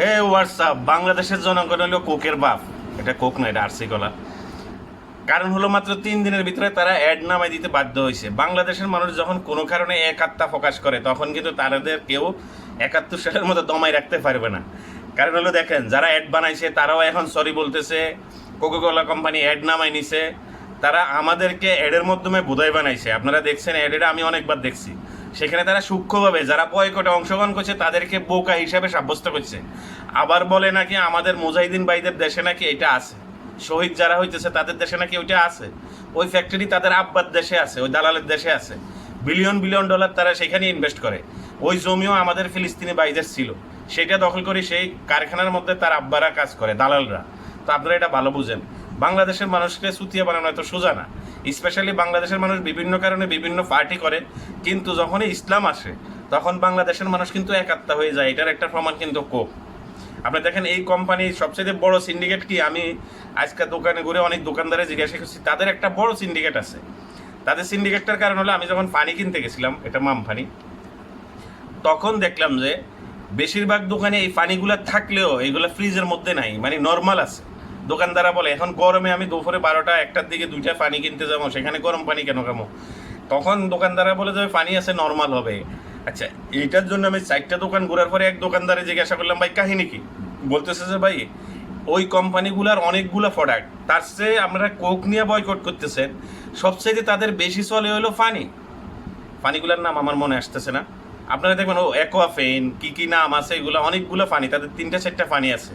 হে WhatsApp বাংলাদেশের জনগণ হলো কোকের বাপ। এটা কোক না, এটা আরসি কলা কারণ হলো মাত্র তিন দিনের ভিতরে তারা অ্যাড নামাই দিতে বাধ্য হয়েছে। বাংলাদেশের মানুষ যখন কোনো কারণে একাত্তা প্রকাশ করে, তখন কিন্তু তাদের কেউ একাত্তর সালের মতো দমাই রাখতে পারবে না। কারণ হলো দেখেন, যারা অ্যাড বানাইছে, তারাও এখন সরি বলতেছে কোকোকোলা কোম্পানি অ্যাড নামাই নিছে। তারা আমাদেরকে অ্যাডের মাধ্যমে বোধাই বানাইছে। আপনারা দেখছেন অ্যাডের আমি অনেকবার দেখছি। সেখানে তারা সূক্ষ্মভাবে যারা বয়কটে অংশগ্রহণ করছে, তাদেরকে বোকা হিসাবে সাব্যস্ত করছে। আবার বলে নাকি আমাদের মুজাহিদিন ভাইদের দেশে নাকি এটা আছে। শহীদ যারা হইতেছে, তাদের দেশে নাকি ওইটা আছে। ওই ফ্যাক্টরি তাদের আব্বার দেশে আছে, ওই দালালের দেশে আছে। বিলিয়ন বিলিয়ন ডলার তারা সেখানে ইনভেস্ট করে। ওই জমিও আমাদের ফিলিস্তিনি ভাইদের ছিল। সেটা দখল করে সেই কারখানার মধ্যে তার আব্বারা কাজ করে, দালালরা। তো আপনারা এটা ভালো বুঝেন। বাংলাদেশের মানুষকে সুতিয়া বানানো এত সোজা না। স্পেশালি বাংলাদেশের মানুষ বিভিন্ন কারণে বিভিন্ন পার্টি করে, কিন্তু যখনই ইসলাম আসে, তখন বাংলাদেশের মানুষ কিন্তু একাত্তা হয়ে যায়। এটার একটা প্রমাণ কিন্তু কোক আপনি দেখেন, এই কোম্পানির সবচেয়ে বড় সিন্ডিকেট কি? আমি আজকে দোকানে ঘুরে অনেক দোকানদারে জিজ্ঞাসা করছি, তাদের একটা বড় সিন্ডিকেট আছে। তাদের সিন্ডিকেটটার কারণ হলো, আমি যখন পানি কিনতে গেছিলাম, এটা মাম পানি তখন দেখলাম যে, বেশিরভাগ দোকানে এই পানিগুলো থাকলেও এইগুলো ফ্রিজের মধ্যে নাই মানে নর্মাল আছে। দোকানদাররা বলে, এখন গরমে আমি দুপুরে বারোটা, একটার দিকে দুইটা পানি কিনতে যাব, সেখানে গরম পানি কেন খামো তখন দোকানদাররা বলে যে পানি আছে নর্মাল হবে। আচ্ছা এইটার জন্য আমি চারটা দোকান ঘোরার পরে এক দোকানদারে জিজ্ঞাসা করলাম, ভাই, কাহিনী কি? বলতেছে যে, ভাই, ওই কোম্পানিগুলার অনেকগুলো প্রোডাক্ট তার চেয়ে আমরা কোক নিয়ে বয়কট করতেছেন সবচেয়ে তাদের বেশি চলে হলো পানি। পানিগুলোর নাম আমার মনে আসতেছে না। আপনারা দেখবেন, ও অ্যাকোয়াফেন কী কী নাম আছে, এগুলো অনেকগুলো পানি, তাদের তিনটা, চারটা পানি আছে।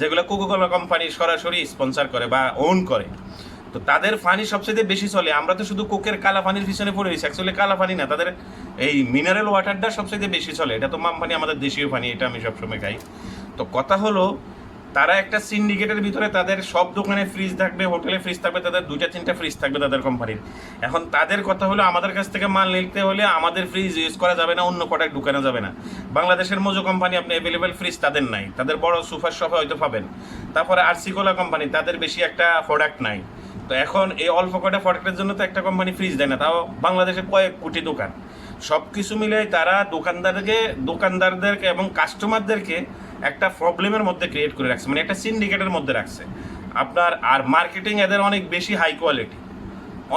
যেগুলো কোকো কোকোকোলা কোম্পানি সরাসরি স্পন্সার করে বা ওন করে। তো তাদের ফানি সবচেয়ে বেশি চলে। আমরা তো শুধু কোকের কালা পানির পিছনে পড়ে গেছি অ্যাকচুয়ালি কালা পানি না, তাদের এই মিনারেল ওয়াটারটা সবচেয়ে বেশি চলে। এটা তো মাম পানি আমাদের দেশীয় পানি এটা আমি সবসময় খাই। তো কথা হলো তারা একটা সিন্ডিকেটের ভিতরে তাদের সব দোকানে ফ্রিজ থাকবে হোটেলে ফ্রিজ থাকবে, তাদের দুইটা, তিনটা ফ্রিজ থাকবে তাদের কোম্পানির এখন তাদের কথা হলো, আমাদের কাছ থেকে মাল নিতে হলে আমাদের ফ্রিজ ইউজ করা যাবে না, অন্য প্রোডাক্ট ঢুকানো যাবে না। বাংলাদেশের মোজো কোম্পানি আপনি অ্যাভেলেবেল ফ্রিজ তাদের নাই। তাদের বড় সুপার শপে হয়তো পাবেন। তারপরে আরসিকোলা কোম্পানি তাদের বেশি একটা প্রোডাক্ট নাই। তো এখন এই অল্প কটা প্রোডাক্টের জন্য তো একটা কোম্পানি ফ্রিজ দেয় না, তাও বাংলাদেশে কয়েক কোটি দোকান। সব কিছু মিলে তারা দোকানদারকে, দোকানদারদেরকে এবং কাস্টমারদেরকে একটা প্রবলেমের মধ্যে ক্রিয়েট করে রাখছে মানে একটা সিন্ডিকেটের মধ্যে রাখছে। আপনার আর মার্কেটিং এদের অনেক বেশি হাই কোয়ালিটি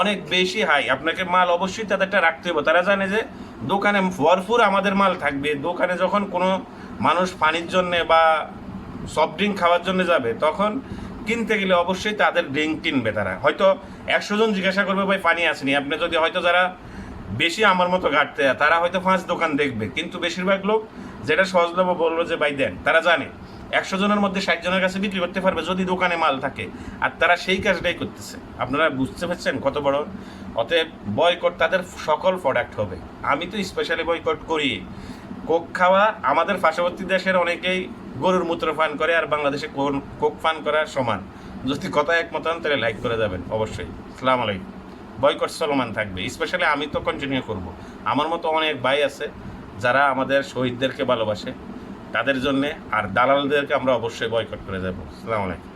অনেক বেশি হাই আপনাকে মাল অবশ্যই তাদেরটা রাখতে হবে। তারা জানে যে দোকানে ভরপুর আমাদের মাল থাকবে। দোকানে যখন কোনো মানুষ পানির জন্যে বা সফট ড্রিঙ্ক খাওয়ার জন্য যাবে, তখন কিনতে গেলে অবশ্যই তাদের ড্রিঙ্ক কিনবে তারা। হয়তো একশো জন জিজ্ঞাসা করবে, ভাই, পানি আসেনি আপনি যদি হয়তো যারা বেশি আমার মতো ঘাটতে, তারা হয়তো পাঁচ দোকান দেখবে। কিন্তু বেশিরভাগ লোক যেটা সহজলভ্য বলল যে ভাই দেন, তারা জানে। একশো জনের মধ্যে ষাট জনের কাছে বিক্রি করতে পারবে যদি দোকানে মাল থাকে। আর তারা সেই কাজটাই করতেছে। আপনারা বুঝতে পারছেন কত বড়? অতএব বয়কট তাদের সকল প্রোডাক্ট হবে। আমি তো স্পেশালি বয়কট করি। কোক খাওয়া আমাদের পার্শ্ববর্তী দেশের অনেকেই গরুর মূত্র পান করে আর বাংলাদেশে কোক পান করা সমান। যদি কথা একমত হন, তাহলে লাইক করে যাবেন, অবশ্যই। সালাম আলাইকুম। বয়কট চলমান থাকবে। স্পেশালি আমি তো কন্টিনিউ করব। আমার মতো অনেক ভাই আছে যারা আমাদের শহীদদেরকে ভালোবাসে, তাদের জন্যে আর দালালদেরকে আমরা অবশ্যই বয়কট করে যাব। সালাম আলাইকুম।